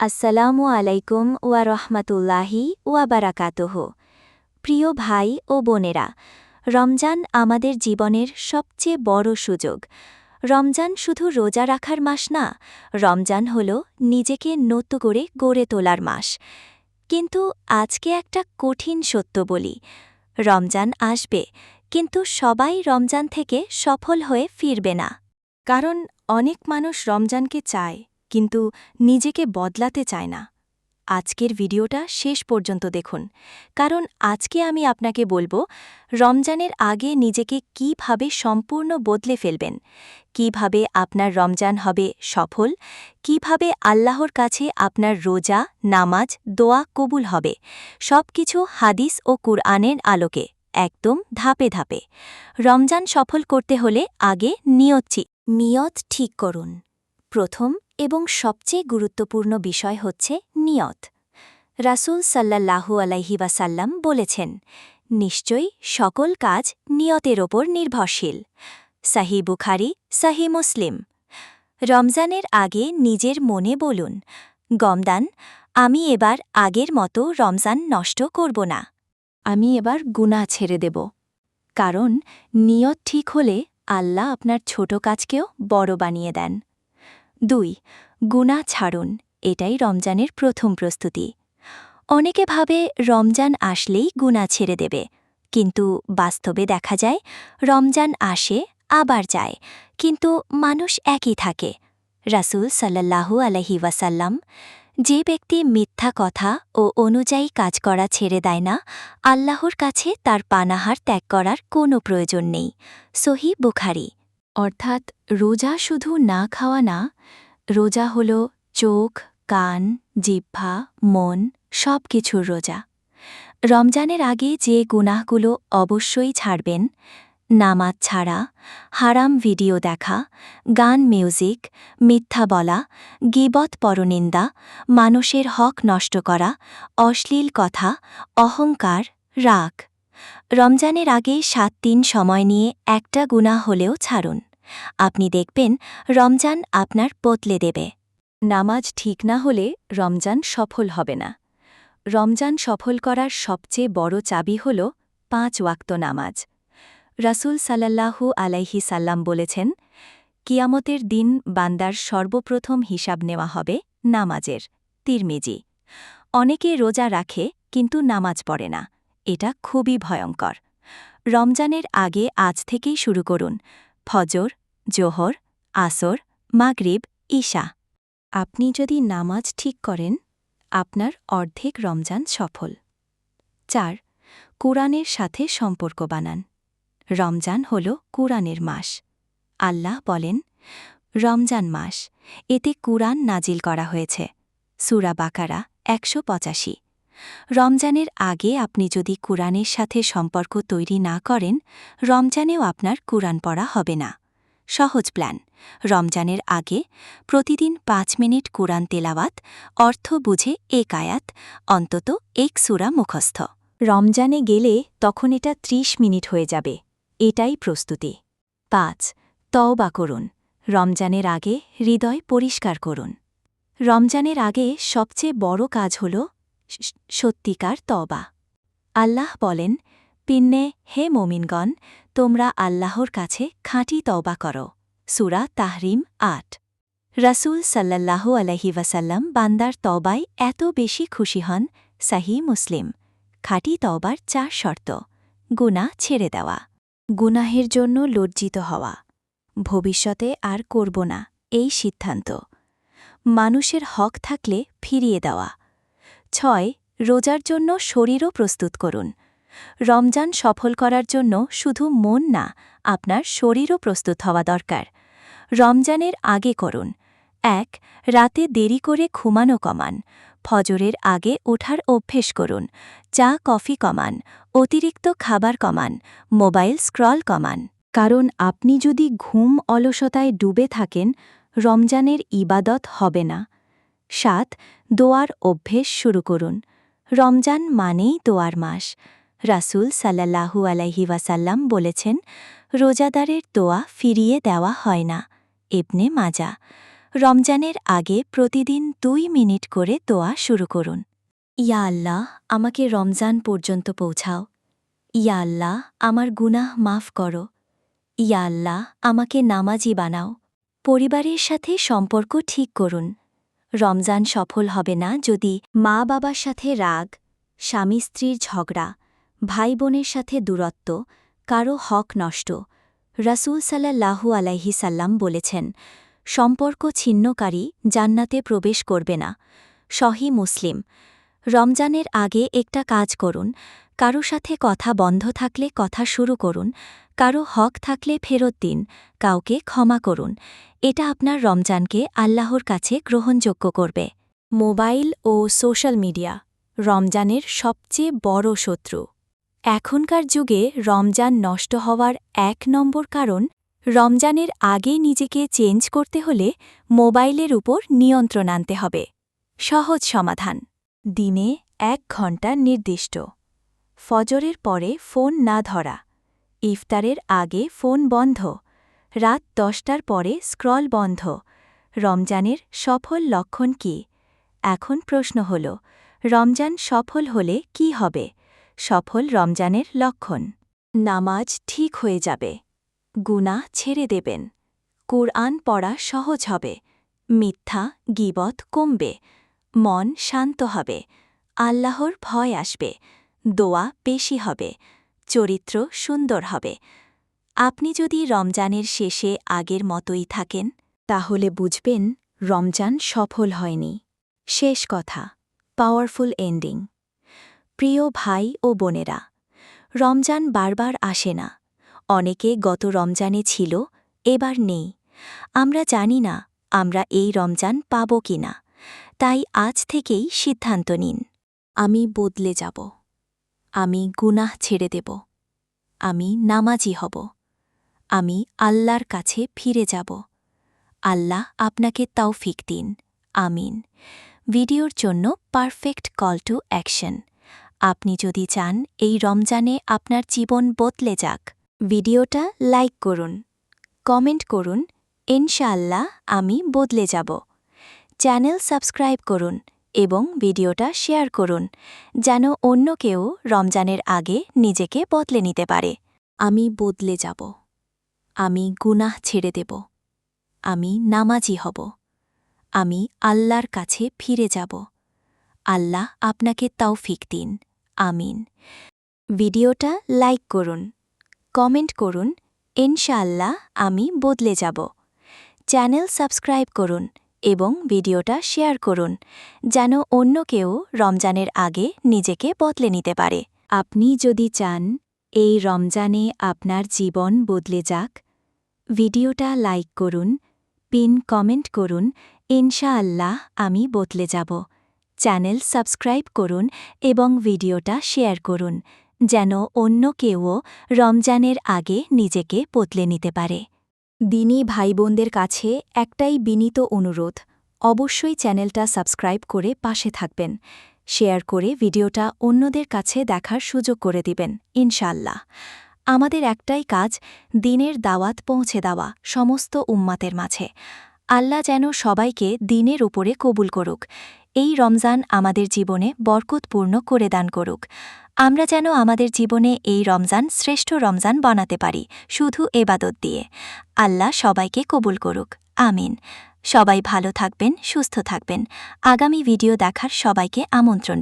আসসালামু আলাইকুম ওয়া রহমাতুল্লাহি ওয়া বারাকাতুহ। প্রিয় ভাই ও বোনেরা, রমজান আমাদের জীবনের সবচেয়ে বড় সুযোগ। রমজান শুধু রোজা রাখার মাস না, রমজান হল নিজেকে নত করে গড়ে তোলার মাস। কিন্তু আজকে একটা কঠিন সত্য বলি, রমজান আসবে, কিন্তু সবাই রমজান থেকে সফল হয়ে ফিরবে না। কারণ অনেক মানুষ রমজানকে চায়। কিন্তু নিজেকে বদলাতে চায় না। আজকের ভিডিওটা শেষ পর্যন্ত দেখুন। কারণ আজকে আমি আপনাকে বলব, রমজানের আগে নিজেকে কীভাবে সম্পূর্ণ বদলে ফেলবেন? কীভাবে আপনার রমজান হবে সফল? কীভাবে আল্লাহর কাছে আপনার রোজা, নামাজ, দোয়া কবুল হবে? সব কিছু হাদিস ও কুরআনের আলোকে, একদম ধাপে ধাপে। রমজান সফল করতে হলে আগে নিয়তছি নিয়ত ঠিক করুন। প্রথম এবং সবচেয়ে গুরুত্বপূর্ণ বিষয় হচ্ছে নিয়ত। রাসূল সাল্লাল্লাহু আলাইহি ওয়াসাল্লাম বলেছেন, নিশ্চয়ই সকল কাজ নিয়তের ওপর নির্ভরশীল। সাহি বুখারি সাহি মুসলিম। রমজানের আগে নিজের মনে বলুন, গমদান, আমি এবার আগের মতো রমজান নষ্ট করব না। আমি এবার গুনাহ ছেড়ে দেব। কারণ নিয়ত ঠিক হলে আল্লাহ আপনার ছোট কাজকেও বড় বানিয়ে দেন। দুই গুণা ছাড়ুন, এটাই রমজানের প্রথম প্রস্তুতি। অনেকে ভাবে রমজান আসলেই গুণা ছেড়ে দেবে, কিন্তু বাস্তবে দেখা যায় রমজান আসে, আবার যায়, কিন্তু মানুষ একই থাকে। রাসুল সাল্লাল্লাহু আলহি ওয়াসাল্লাম, যে ব্যক্তি মিথ্যা কথা ও অনুযায়ী কাজ করা ছেড়ে দেয় না, আল্লাহর কাছে তার পানাহার ত্যাগ করার কোনো প্রয়োজন নেই। সহি বুখারি অর্থাৎ রোজা শুধু না খাওয়া না, রোজা হল চোখ, কান, জিহ্বা, মন সব কিছুর রোজা। রমজানের আগে যে গুনাহগুলো অবশ্যই ছাড়বেন, নামাজ ছাড়া, হারাম ভিডিও দেখা, গান মিউজিক, মিথ্যা বলা, গিবত পরনিন্দা, মানুষের হক নষ্ট করা, অশ্লীল কথা, অহংকার, রাগ রমজানের আগে সাত দিন সময় নিয়ে একটা গুণা হলেও ছাড়ুন। আপনি দেখবেন রমজান আপনার বদলে দেবে। নামাজ ঠিক না হলে রমজান সফল হবে না। রমজান সফল করার সবচেয়ে বড় চাবি হল পাঁচ ওয়াক্ত নামাজ। রাসুল সাল্লাল্লাহু আলাইহি সাল্লাম বলেছেন, কিয়ামতের দিন বান্দার সর্বপ্রথম হিসাব নেওয়া হবে নামাজের। তিরমিজি, অনেকে রোজা রাখে, কিন্তু নামাজ পড়ে না। এটা খুবই ভয়ঙ্কর। রমজানের আগে আজ থেকেই শুরু করুন। ফজর, জোহর, আসর, মাগরিব, ঈশা। আপনি যদি নামাজ ঠিক করেন, আপনার অর্ধেক রমজান সফল। চার, কোরআনের সাথে সম্পর্ক বানান। রমজান হল কোরআনের মাস। আল্লাহ বলেন, রমজান মাস, এতে কুরআন নাজিল করা হয়েছে। সুরা বাকারা একশো পঁচাশি। রমজানের আগে আপনি যদি কুরআনের সাথে সম্পর্ক তৈরি না করেন, রমজানেও আপনার কুরআন পড়া হবে না। সহজ প্ল্যান। রমজানের আগে প্রতিদিন পাঁচ মিনিট কোরআন তেলাওয়াত, অর্থ বুঝে এক আয়াত, অন্তত এক সুরা মুখস্থ। রমজানে গেলে তখন এটা ত্রিশ মিনিট হয়ে যাবে। এটাই প্রস্তুতি। পাঁচ, তওবা করুন। রমজানের আগে হৃদয় পরিষ্কার করুন। রমজানের আগে সবচেয়ে বড় কাজ হল সত্যিকার তবা আল্লাহ বলেন, পিন্নে, হে মোমিনগণ, তোমরা আল্লাহর কাছে খাঁটি তওবা করো। সুরা তাহরিম আট। রাসুল সাল্লাল্লাহু আলহি ওয়াসাল্লাম বান্দার তবায় এত বেশি খুশি হন, সাহি মুসলিম। খাঁটি তওবার চার শর্ত। গুনা ছেড়ে দেওয়া। গুনাহের জন্য লজ্জিত হওয়া। ভবিষ্যতে আর করব না, এই সিদ্ধান্ত। মানুষের হক থাকলে ফিরিয়ে দেওয়া। ছয়, রোজার জন্য শরীরও প্রস্তুত করুন। রমজান সফল করার জন্য শুধু মন না, আপনার শরীরও প্রস্তুত হওয়া দরকার। রমজানের আগে করুন। এক, রাতে দেরি করে ঘুমানো কমান। ফজরের আগে ওঠার অভ্যেস করুন। চা, কফি কমান। অতিরিক্ত খাবার কমান। মোবাইল স্ক্রল কমান। কারণ আপনি যদি ঘুম অলসতায় ডুবে থাকেন, রমজানের ইবাদত হবে না। সাত, দোয়ার অভ্যেস শুরু করুন। রমজান মানেই দোয়ার মাস। রাসুল সাল্লাহু আলাইহি ওয়াসাল্লাম বলেছেন, রোজাদারের দোয়া ফিরিয়ে দেওয়া হয় না। এবনে মাজা। রমজানের আগে প্রতিদিন দুই মিনিট করে দোয়া শুরু করুন। ইয়া আল্লাহ, আমাকে রমজান পর্যন্ত পৌঁছাও। ইয়া আল্লাহ, আমার গুনাহ মাফ করো। ইয়া আল্লাহ, আমাকে নামাজি বানাও। পরিবারের সাথে সম্পর্ক ঠিক করুন। রমজান সফল হবে না যদি মা বাবার সাথে রাগ, স্বামী স্ত্রীর ঝগড়া, ভাই বোনের সাথে দূরত্ব, কারও হক নষ্ট, রাসুল সাল্লাহু আলাইহি সাল্লাম বলেছেন, সম্পর্ক ছিন্নকারী জান্নাতে প্রবেশ করবে না। সহি মুসলিম রমজানের আগে একটা কাজ করুন, কারও সাথে কথা বন্ধ থাকলে কথা শুরু করুন, কারও হক থাকলে ফেরত দিন, কাউকে ক্ষমা করুন। এটা আপনার রমজানকে আল্লাহর কাছে গ্রহণযোগ্য করবে। মোবাইল ও সোশ্যাল মিডিয়া, রমজানের সবচেয়ে বড় শত্রু। এখনকার যুগে রমজান নষ্ট হওয়ার এক নম্বর কারণ, রমজানের আগে নিজেকে চেঞ্জ করতে হলে মোবাইলের উপর নিয়ন্ত্রণ আনতে হবে। সহজ সমাধান। দিনে এক ঘণ্টা নির্দিষ্ট। ফজরের পরে ফোন না ধরা। ইফতারের আগে ফোন বন্ধ। রাত দশটার পরে স্ক্রল বন্ধ। রমজানের সফল লক্ষণ কি? এখন প্রশ্ন হল, রমজান সফল হলে কি হবে? সফল রমজানের লক্ষণ। নামাজ ঠিক হয়ে যাবে। গুনাহ ছেড়ে দেবেন। কুরআন পড়া সহজ হবে। মিথ্যা গিবত কমবে। মন শান্ত হবে, আল্লাহর ভয় আসবে, দোয়া বেশি হবে, চরিত্র সুন্দর হবে। আপনি যদি রমজানের শেষে আগের মতোই থাকেন, তাহলে বুঝবেন রমজান সফল হয়নি। শেষ কথা পাওয়ারফুল এন্ডিং প্রিয় ভাই ও বোনেরা, রমজান বারবার আসে না। অনেকে গত রমজানে ছিল, এবার নেই। আমরা জানি না আমরা এই রমজান পাব কি না তাই আজ থেকেই সিদ্ধান্ত নিন। আমি বদলে যাব। আমি গুনাহ ছেড়ে দেব। আমি নামাজি হব। আমি আল্লাহর কাছে ফিরে যাব। আল্লাহ আপনাকে তৌফিক দিন। আমিন। ভিডিওর জন্য পারফেক্ট কল টু অ্যাকশন। আপনি যদি চান এই রমজানে আপনার জীবন বদলে যাক, ভিডিওটা লাইক করুন। কমেন্ট করুন, ইনশাআল্লাহ আমি বদলে যাব। চ্যানেল সাবস্ক্রাইব করুন এবং ভিডিওটা শেয়ার করুন, যেন অন্য কেউ রমজানের আগে নিজেকে বদলে নিতে পারে। আমি বদলে যাব। আমি গুনাহ ছেড়ে দেব। আমি নামাজি হব। আমি আল্লাহর কাছে ফিরে যাব। আল্লাহ আপনাকে তৌফিক দিন। আমিন। ভিডিওটা লাইক করুন, কমেন্ট করুন, ইনশাআল্লাহ আমি বদলে যাব। চ্যানেল সাবস্ক্রাইব করুন এবং ভিডিওটা শেয়ার করুন, যেন অন্য কেউ রমজানের আগে নিজেকে বদলে নিতে পারে। আপনি যদি চান এই রমজানে আপনার জীবন বদলে যাক, ভিডিওটা লাইক করুন, পিন কমেন্ট করুন, ইনশাআল্লাহ আমি বদলে যাব। চ্যানেল সাবস্ক্রাইব করুন এবং ভিডিওটা শেয়ার করুন, যেন অন্য কেউও রমজানের আগে নিজেকে বদলে নিতে পারে। দিনী ভাই বোনদের কাছে একটাই বিনীত অনুরোধ, অবশ্যই চ্যানেলটা সাবস্ক্রাইব করে পাশে থাকবেন, শেয়ার করে ভিডিওটা অন্যদের কাছে দেখার সুযোগ করে দিবেন ইনশাল্লাহ আমাদের একটাই কাজ, দিনের দাওয়াত পৌঁছে দেওয়া সমস্ত উম্মাতের মাঝে। আল্লাহ যেন সবাইকে দিনের উপরে কবুল করুক। এই রমজান আমাদের জীবনে বরকতপূর্ণ করে দান করুক। আমরা যেন আমাদের জীবনে এই রমজান শ্রেষ্ঠ রমজান বানাতে পারি, শুধু এবাদত দিয়ে। আল্লাহ সবাইকে কবুল করুক। আমিন। সবাই ভালো থাকবেন, সুস্থ থাকবেন। আগামী ভিডিও দেখার সবাইকে আমন্ত্রণ